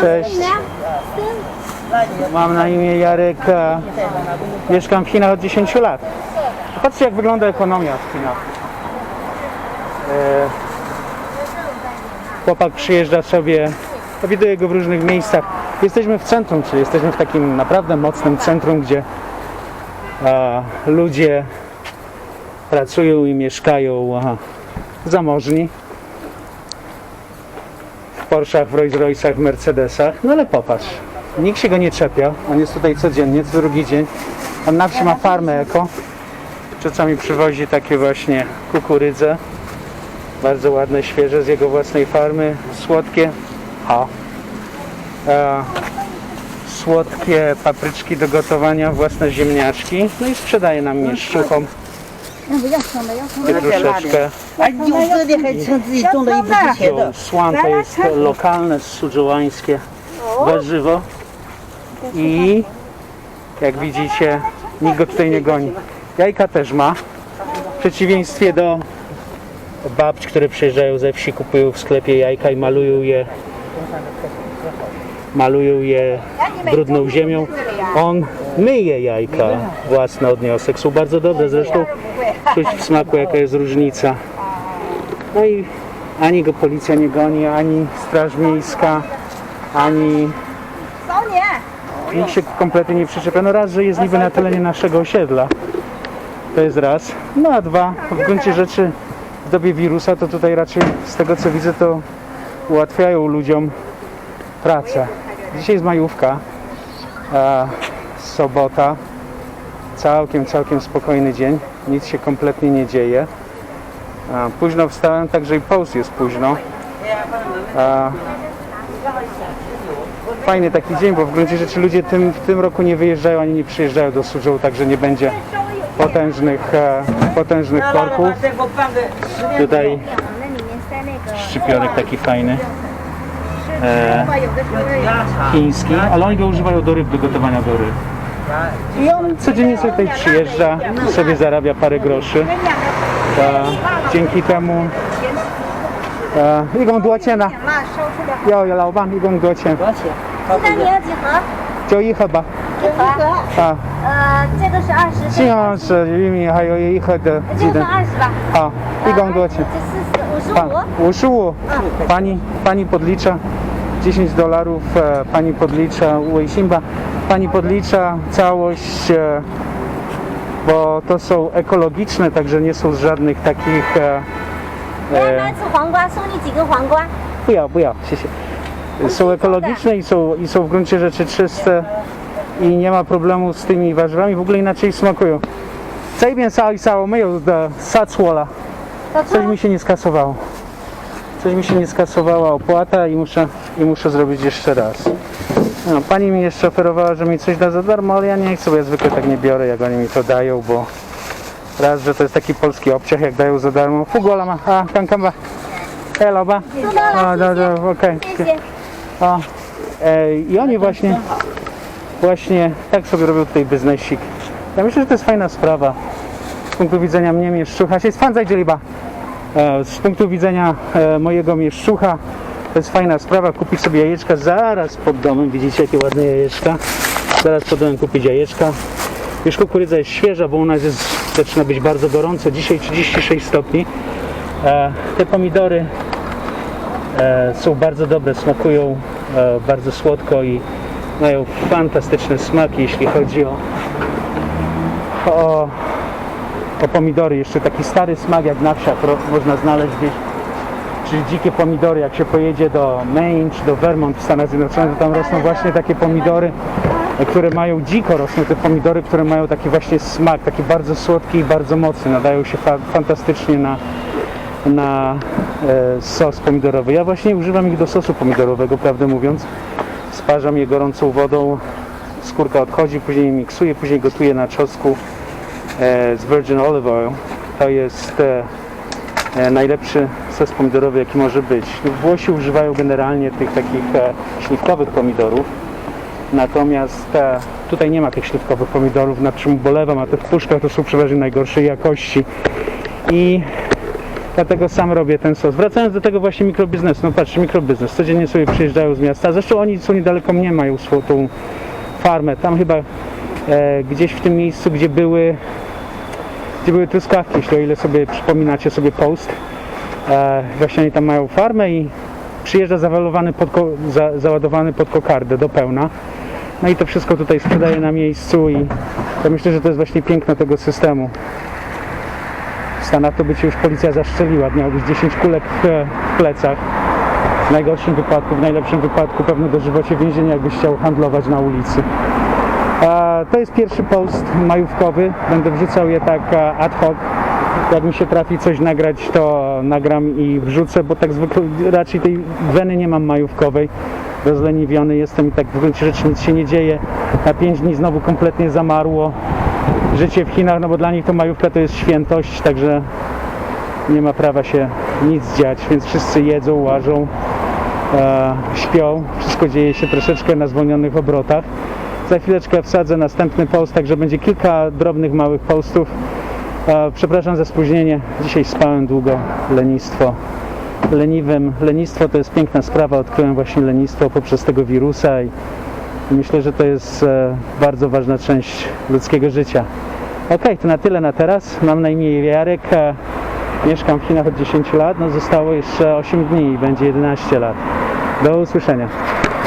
Cześć. Mam na imię Jarek. Mieszkam w Chinach od 10 lat. Patrzcie jak wygląda ekonomia w Chinach. E, Chłopak przyjeżdża sobie, widuję go w różnych miejscach. Jesteśmy w centrum, czyli jesteśmy w takim naprawdę mocnym centrum, gdzie ludzie pracują i mieszkają zamożni. W Porsche'ach, w Rolls Royce'ach, w Mercedesach. No ale popatrz, nikt się go nie czepia. On jest tutaj codziennie, co drugi dzień. On na wsi ma farmę eko. Czasami przywozi takie właśnie kukurydze. Bardzo ładne, świeże z jego własnej farmy. Słodkie. O. E, słodkie papryczki do gotowania, własne ziemniaczki. No i sprzedaje nam mieszczuchom. I troszeczkę A słanta jest lokalne, sudzołańskie warzywo i jak widzicie nikt go tutaj nie goni. Jajka też ma, w przeciwieństwie do babci, które przyjeżdżają ze wsi, kupują w sklepie jajka i malują je malują je brudną ziemią. On myje jajka własne od niosek. Są bardzo dobre, zresztą czuć w smaku jaka jest różnica. No i ani go policja nie goni, ani straż miejska, ani nikt się kompletnie nie przyczepia. No raz, że jest niby na terenie naszego osiedla. To jest raz. No a dwa, w gruncie rzeczy w dobie wirusa to tutaj raczej z tego co widzę to ułatwiają ludziom pracę. Dzisiaj jest majówka, e, sobota, całkiem, całkiem spokojny dzień, nic się kompletnie nie dzieje. E, późno wstałem, także i post jest późno. E, fajny taki dzień, bo w gruncie rzeczy ludzie tym, w tym roku nie wyjeżdżają ani nie przyjeżdżają do Suzhou, także nie będzie potężnych, e, potężnych korków. No, Tutaj szczypiorek taki fajny E, chiński, ale oni go używają do ryb, do gotowania do ryb. I on codziennie sobie tutaj przyjeżdża i sobie zarabia parę groszy. E, dzięki temu e, 一共多少钱呢？要有老板一共多少钱？鸡蛋你要几盒？就一盒吧。一盒。啊，呃，这个是二十。西洋是玉米，还有一盒的鸡蛋。这个二十吧。好，一共多少钱？这四十五十 Pa, 五。 55. Pani, pani podlicza 10 dolarów, e, pani podlicza Weiximba, pani podlicza całość, e, bo to są ekologiczne, także nie są z żadnych takich, e, 来买次黄瓜，送你几根黄瓜。 不要,不要, 谢谢. Są ekologiczne i są, i są w gruncie rzeczy czyste i nie ma problemu z tymi warzywami, w ogóle inaczej smakują. 这边烧一烧，没有的杀错了。 小 Coś mi się nie skasowało. coś mi się nie skasowała opłata i muszę, i muszę zrobić jeszcze raz. No, pani mi jeszcze oferowała, że mi coś da za darmo, ale ja nie chcę, bo ja zwykle tak nie biorę, jak oni mi to dają, bo raz, że to jest taki polski obciach, jak dają za darmo. Fugola ma, a, kankamba, hello, ba. O, dobra, okej. Okay. E, I oni właśnie, właśnie tak sobie robią tutaj biznesik. Ja myślę, że to jest fajna sprawa z punktu widzenia mnie, mieszczucha. Się spędzaj, dzieliba. E, z punktu widzenia e, mojego mieszczucha to jest fajna sprawa. Kupić sobie jajeczka zaraz pod domem. Widzicie jakie ładne jajeczka. Zaraz pod domem kupić jajeczka. Już kukurydza jest świeża, bo u nas jest, zaczyna być bardzo gorąco. Dzisiaj 36 stopni. E, te pomidory są bardzo dobre, smakują bardzo słodko i mają fantastyczny smak, jeśli chodzi o, o, o pomidory. Jeszcze taki stary smak jak na wsiach można znaleźć gdzieś. Czyli dzikie pomidory, jak się pojedzie do Maine czy do Vermont w Stanach Zjednoczonych, to tam rosną właśnie takie pomidory, które mają dziko rosną te pomidory, które mają taki właśnie smak, taki bardzo słodki i bardzo mocny. Nadają się fa- fantastycznie na, na e, sos pomidorowy. Ja właśnie używam ich do sosu pomidorowego, prawdę mówiąc. Sparzam je gorącą wodą, skórka odchodzi, później miksuję, później gotuję na czosnku e, z virgin olive oil. To jest e, e, najlepszy sos pomidorowy, jaki może być. Włosi używają generalnie tych takich e, śliwkowych pomidorów. Natomiast e, tutaj nie ma tych śliwkowych pomidorów, nad czym ubolewam, a te w puszkach to są przeważnie najgorszej jakości. I Dlatego sam robię ten sos. Wracając do tego właśnie mikrobiznesu. No patrz, mikrobiznes. Codziennie sobie przyjeżdżają z miasta. Zresztą oni są niedaleko mnie, mają swoją tą farmę. Tam chyba e, gdzieś w tym miejscu, gdzie były gdzie były truskawki, jeśli o ile sobie przypominacie sobie post. E, właśnie oni tam mają farmę i przyjeżdża zawalowany pod, za, załadowany pod kokardę do pełna. No i to wszystko tutaj sprzedaje na miejscu i ja myślę, że to jest właśnie piękno tego systemu. W Stanach to by cię już policja zaszczeliła, miałbyś 10 kulek e, w plecach. W najgorszym wypadku, w najlepszym wypadku pewno dożywocie więzienia, jakbyś chciał handlować na ulicy. To jest pierwszy post majówkowy. Będę wrzucał je tak e, ad hoc. Jak mi się trafi coś nagrać, to nagram i wrzucę, bo tak zwykle raczej tej weny nie mam majówkowej. Rozleniwiony jestem i tak w gruncie rzeczy nic się nie dzieje. Na 5 dni znowu kompletnie zamarło życie w Chinach, no bo dla nich to majówka to jest świętość, także nie ma prawa się nic dziać, więc wszyscy jedzą, łażą, e, śpią. Wszystko dzieje się troszeczkę na zwolnionych obrotach. Za chwileczkę wsadzę następny post, także będzie kilka drobnych, małych postów. E, przepraszam za spóźnienie. Dzisiaj spałem długo. Lenistwo. Leniwym. Lenistwo to jest piękna sprawa. Odkryłem właśnie lenistwo poprzez tego wirusa i myślę, że to jest e, bardzo ważna część ludzkiego życia. Okej, to na tyle na teraz. Mam na imię Jarek. E, mieszkam w Chinach od 10 lat. No zostało jeszcze 8 dni i będzie 11 lat. Do usłyszenia.